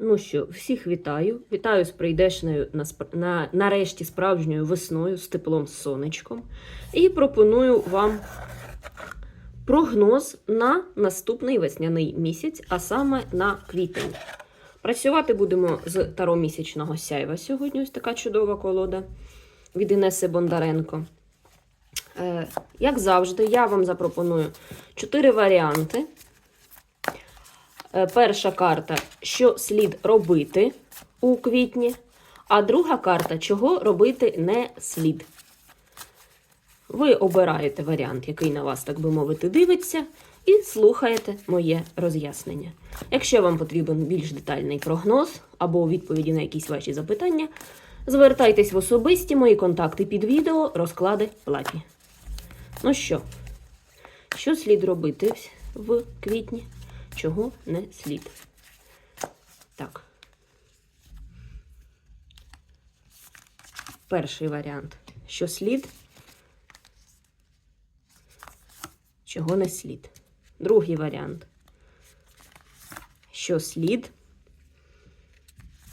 Ну що, всіх вітаю. Вітаю з прийдешною на, на, нарешті справжньою весною з теплом з сонечком. І пропоную вам прогноз на наступний весняний місяць, а саме на квітень. Працювати будемо з таро місячного сяйва сьогодні. Ось така чудова колода від Інеси Бондаренко. Е, як завжди, я вам запропоную чотири варіанти. Е, Перша карта, що слід робити у квітні, а друга карта, чого робити не слід. Ви обираєте варіант, який на вас, так би мовити, дивиться, і слухаєте моє роз'яснення. Якщо вам потрібен більш детальний прогноз або відповіді на якісь ваші запитання, звертайтесь в особисті мої контакти під відео, розклади платні. Ну що, що слід робити в квітні? Чого не слід? Так. Перший варіант. Що слід? Чого не слід? Другий варіант. Що слід?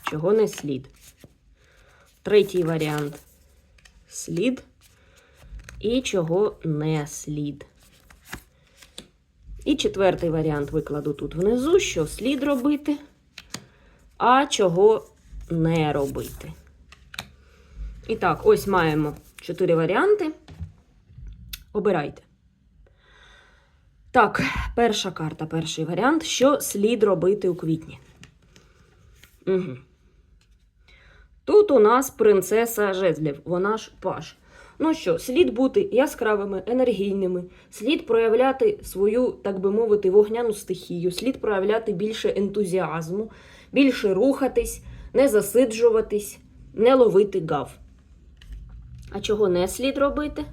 Чого не слід? Третій варіант. Слід і чого не слід. І четвертий варіант викладу тут внизу, що слід робити, а чого не робити. І так, ось маємо чотири варіанти. Обирайте. Так, перша карта, перший варіант. Що слід робити у квітні? Угу. Тут у нас принцеса жезлів, вона ж паш. Ну що, слід бути яскравими, енергійними, слід проявляти свою, так би мовити, вогняну стихію, слід проявляти більше ентузіазму, більше рухатись, не засиджуватись, не ловити гав. А чого не слід робити?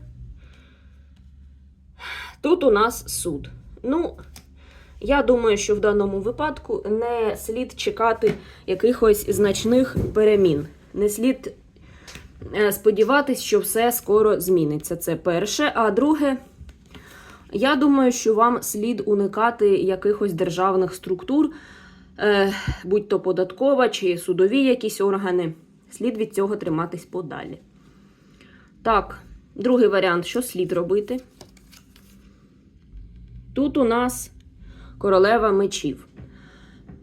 Тут у нас суд. Ну, я думаю, що в даному випадку не слід чекати якихось значних перемін. Не слід сподіватись, що все скоро зміниться. Це перше. А друге, я думаю, що вам слід уникати якихось державних структур, е, будь то податкова чи судові якісь органи. Слід від цього триматись подалі. Так, другий варіант, що слід робити? Тут у нас королева мечів.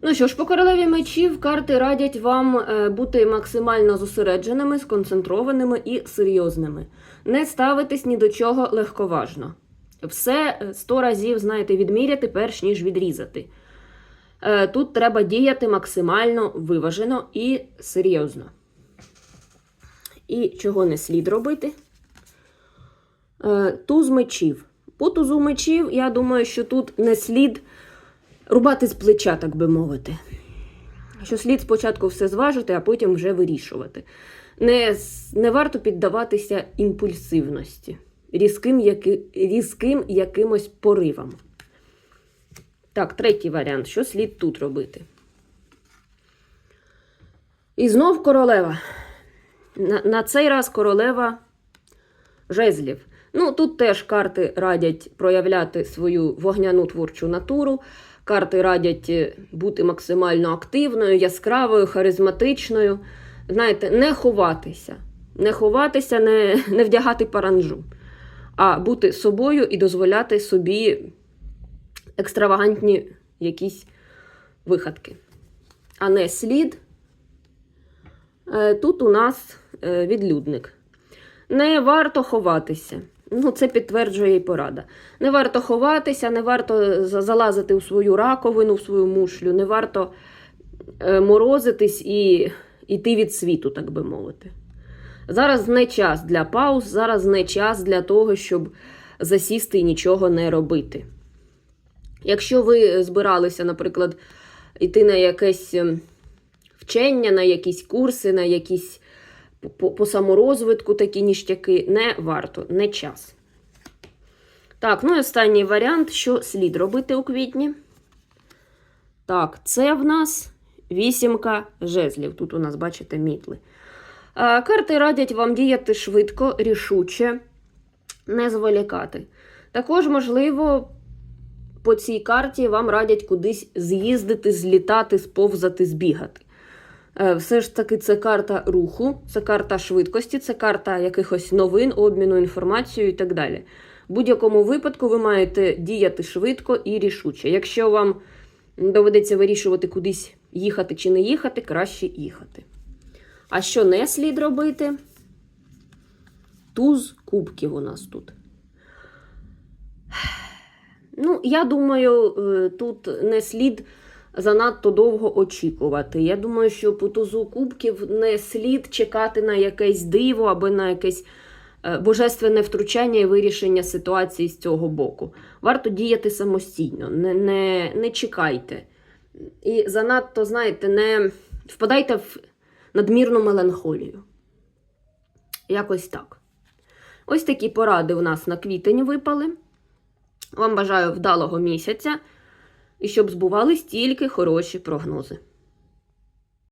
Ну що ж, по королеві мечів карти радять вам е, бути максимально зосередженими, сконцентрованими і серйозними. Не ставитись ні до чого легковажно. Все е, сто разів, знаєте, відміряти, перш ніж відрізати. Е, Тут треба діяти максимально виважено і серйозно. І чого не слід робити? Туз мечів. По тузу мечів, я думаю, що тут не слід рубати з плеча, так би мовити. Що слід спочатку все зважити, а потім вже вирішувати. Не, не варто піддаватися імпульсивності, різким, яки, різким якимось поривам. Так, третій варіант. Що слід тут робити? І знов королева. На, на цей раз королева жезлів. Ну, тут теж карти радять проявляти свою вогняну творчу натуру. Карти радять е, бути максимально активною, яскравою, харизматичною. Знаєте, не ховатися. Не ховатися, не, не вдягати паранжу, а бути собою і дозволяти собі екстравагантні якісь вихадки. А не слід. Е, Тут у нас е, відлюдник. Не варто ховатися. Ну, це підтверджує і порада. Не варто ховатися, не варто залазити у свою раковину, в свою мушлю, не варто е, морозитись і йти від світу, так би мовити. Зараз не час для пауз, зараз не час для того, щоб засісти і нічого не робити. Якщо ви збиралися, наприклад, йти на якесь ем, вчення, на якісь курси, на якісь по, по саморозвитку такі ніштяки, не варто, не час. Так, ну і останній варіант, що слід робити у квітні. Так, це в нас вісімка жезлів. Тут у нас, бачите, мітли. А, карти радять вам діяти швидко, рішуче, не зволікати. Також, можливо, по цій карті вам радять кудись з'їздити, злітати, сповзати, збігати. Е, Все ж таки, це карта руху, це карта швидкості, це карта якихось новин, обміну інформацією і так далі. В будь-якому випадку ви маєте діяти швидко і рішуче. Якщо вам доведеться вирішувати кудись їхати чи не їхати, краще їхати. А що не слід робити? Туз кубків у нас тут. Ну, я думаю, е, тут не слід занадто довго очікувати. Я думаю, що по тузу кубків не слід чекати на якесь диво або на якесь е, божественне втручання і вирішення ситуації з цього боку. Варто діяти самостійно, не, не, не чекайте. І занадто, знаєте, не впадайте в надмірну меланхолію. Якось так. Ось такі поради у нас на квітень випали. Вам бажаю вдалого місяця і щоб збувались тільки хороші прогнози.